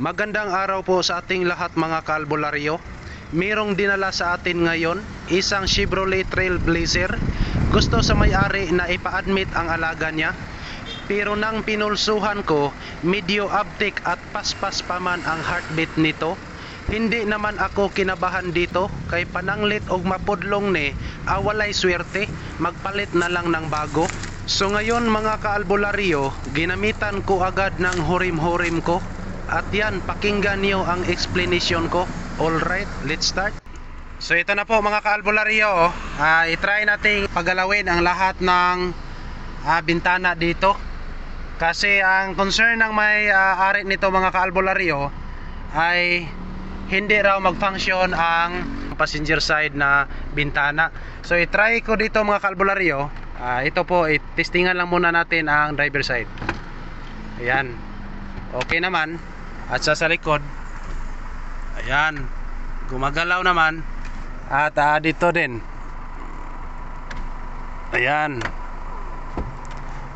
Magandang araw po sa ating lahat mga kalbularyo. Merong dinala sa atin ngayon, isang Chevrolet Trailblazer. Gusto sa may-ari na ipa-admit ang alaga niya. Pero nang pinulsuhan ko, medyo uptick at paspas pa man ang heartbeat nito. Hindi naman ako kinabahan dito kay pananglit og mapudlong ni awalay swerte magpalit na lang ng bago. So ngayon mga kaalbularyo, ginamitan ko agad ng hurim-hurim ko at yan, pakinggan niyo ang explanation ko. Alright, let's start. So ito na po mga kaalbularyo. Ah, i-try nating pagalawin ang lahat ng ah, bintana dito. Kasi ang concern ng may ah, ari nito mga kaalbularyo ay hindi raw mag-function ang passenger side na bintana. So i-try ko dito mga kaalbularyo. Ah, ito po, i-testingan lang muna natin ang driver side. Ayan. Okay naman. At sa sa likod, ayan, gumagalaw naman. At ah, dito din. Ayan.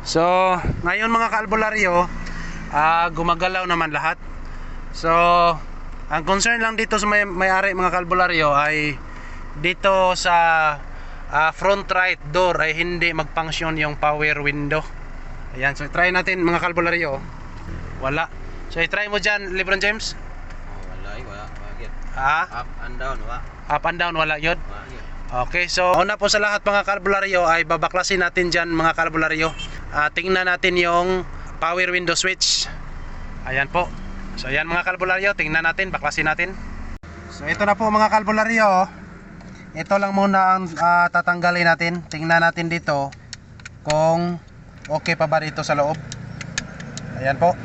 So, ngayon mga kaalbularyo, ah, gumagalaw naman lahat. So, ang concern lang dito sa may, may-ari mga kalbularyo ay dito sa ah, front right door ay hindi mag-function yung power window. Ayan, so try natin mga kalbularyo. Wala. So i-try mo dyan, Lebron James. Oh, wala ay wala. Bakit? Ha? Up and down, wa. Up and down, wala yun. Bakit? Okay, so una po sa lahat mga kalbularyo ay babaklasin natin dyan mga kalbularyo. Ah, tingnan natin yung power window switch. Ayan po. So ayan mga kalbularyo, tingnan natin, baklasin natin. So ito na po mga kalbularyo. Ito lang muna ang ah, tatanggalin natin. Tingnan natin dito kung okay pa ba dito sa loob. Ayan po.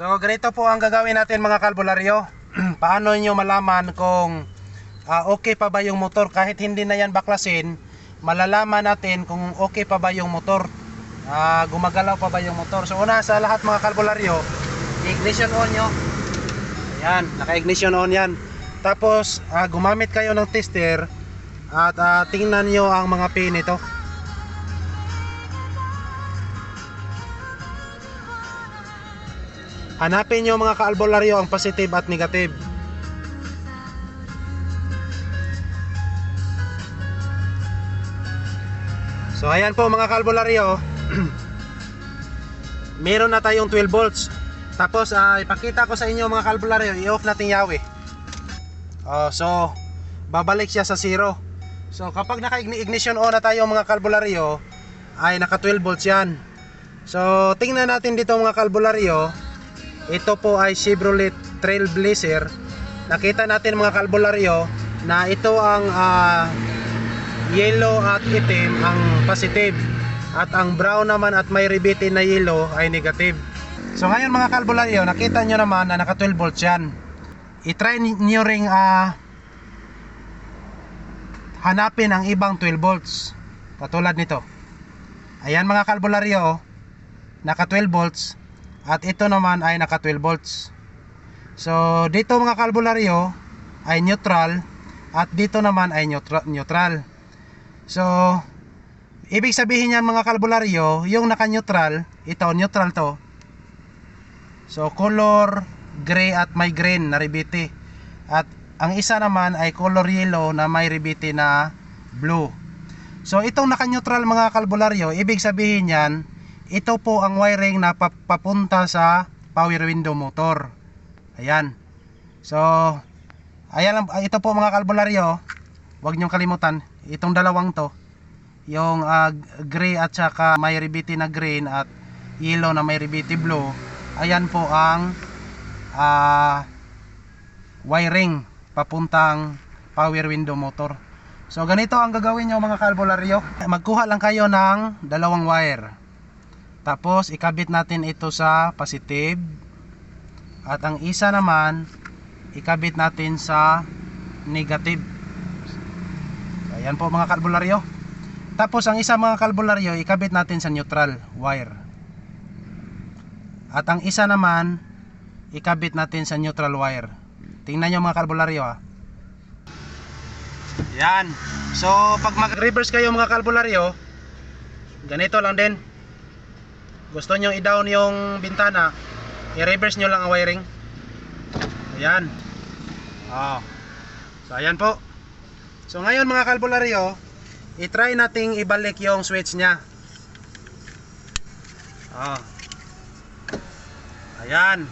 So ganito po ang gagawin natin mga kalbularyo. Paano nyo malaman kung ah, okay pa ba yung motor? Kahit hindi na yan baklasin malalaman natin kung okay pa ba yung motor. Ah, gumagalaw pa ba yung motor? So una sa lahat mga kalbularyo ignition on nyo. Yan naka ignition on yan. Tapos ah, gumamit kayo ng tester at ah, tingnan nyo ang mga pin nito hanapin nyo mga kaalbularyo ang positive at negative So ayan po mga kalbularyo. Meron na tayong 12 volts. Tapos ah, ipakita ko sa inyo mga kalbularyo, i-off natin yawi. Oh, so babalik siya sa zero. So kapag naka-ignition on na tayo mga kalbularyo, ay naka 12 volts yan. So tingnan natin dito mga kalbularyo. Ito po ay Chevrolet Trailblazer. Nakita natin mga kalbularyo na ito ang ah, yellow at itim ang positive. At ang brown naman at may ribitin na yellow ay negative. So ngayon mga kalbularyo nakita nyo naman na naka 12 volts yan. I-try nyo ring ah, hanapin ang ibang 12 volts katulad nito. Ayan mga kalbularyo naka 12 volts at ito naman ay naka 12 volts so dito mga kalbularyo ay neutral at dito naman ay neutra- neutral So, ibig sabihin yan mga kalbularyo, yung naka-neutral, ito, neutral to. So, color gray at may green na ribiti. At ang isa naman ay color yellow na may ribiti na blue. So, itong naka-neutral mga kalbularyo, ibig sabihin yan, ito po ang wiring na pap- papunta sa power window motor. Ayan. So, ayan lang, ito po mga kalbularyo, Huwag niyong kalimutan, itong dalawang to, yung ah, gray at saka may ribiti na green at yellow na may ribiti blue, ayan po ang ah, wiring papuntang power window motor. So ganito ang gagawin nyo mga kalbularyo. Magkuha lang kayo ng dalawang wire. Tapos ikabit natin ito sa positive. At ang isa naman, ikabit natin sa negative. Ayan po mga kalbularyo. Tapos ang isa mga kalbularyo, ikabit natin sa neutral wire. At ang isa naman, ikabit natin sa neutral wire. Tingnan nyo mga kalbularyo ha. Yan. So pag mag-reverse kayo mga kalbularyo, ganito lang din. Gusto nyo i-down yung bintana, i-reverse nyo lang ang wiring. Ayan. Oh. So ayan po. So ngayon mga kalbularyo, i-try nating ibalik yung switch niya. Oh. Ayan.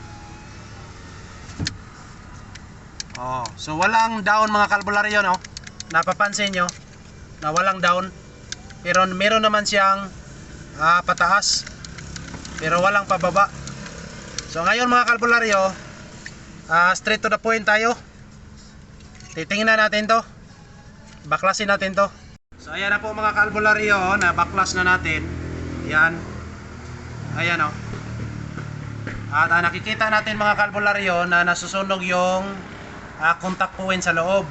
Oh, so walang down mga kalbularyo no. Napapansin nyo na walang down. Pero meron naman siyang ah, pataas. Pero walang pababa. So ngayon mga kalbularyo, ah, straight to the point tayo. Titingnan natin to. Baklasin natin to. So ayan na po mga kalbularyo, na baklas na natin. Yan. Ayan oh. At ah, nakikita natin mga kalbularyo na nasusunog yung ah, contact point sa loob.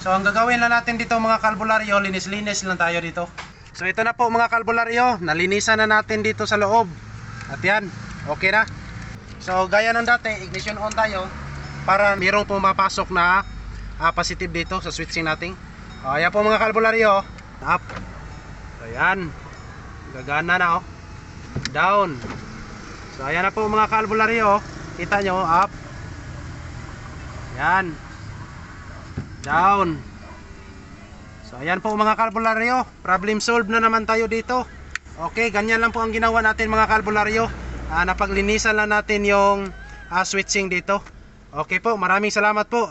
So ang gagawin lang natin dito mga kalbularyo, linis-linis lang tayo dito. So ito na po mga kalbularyo, nalinisan na natin dito sa loob. At yan, okay na. So gaya ng dati, ignition on tayo para mayroong pumapasok na ah, positive dito sa switching natin. O, ayan po mga kalbularyo, up. So ayan, gagana na oh. Down. So ayan na po mga kalbularyo, kita nyo, up. Yan. Down. So ayan po mga kalbularyo, problem solved na naman tayo dito. Okay, ganyan lang po ang ginawa natin mga kalbularyo. Ah, napaglinisan lang natin yung ah, switching dito. Okay po, maraming salamat po.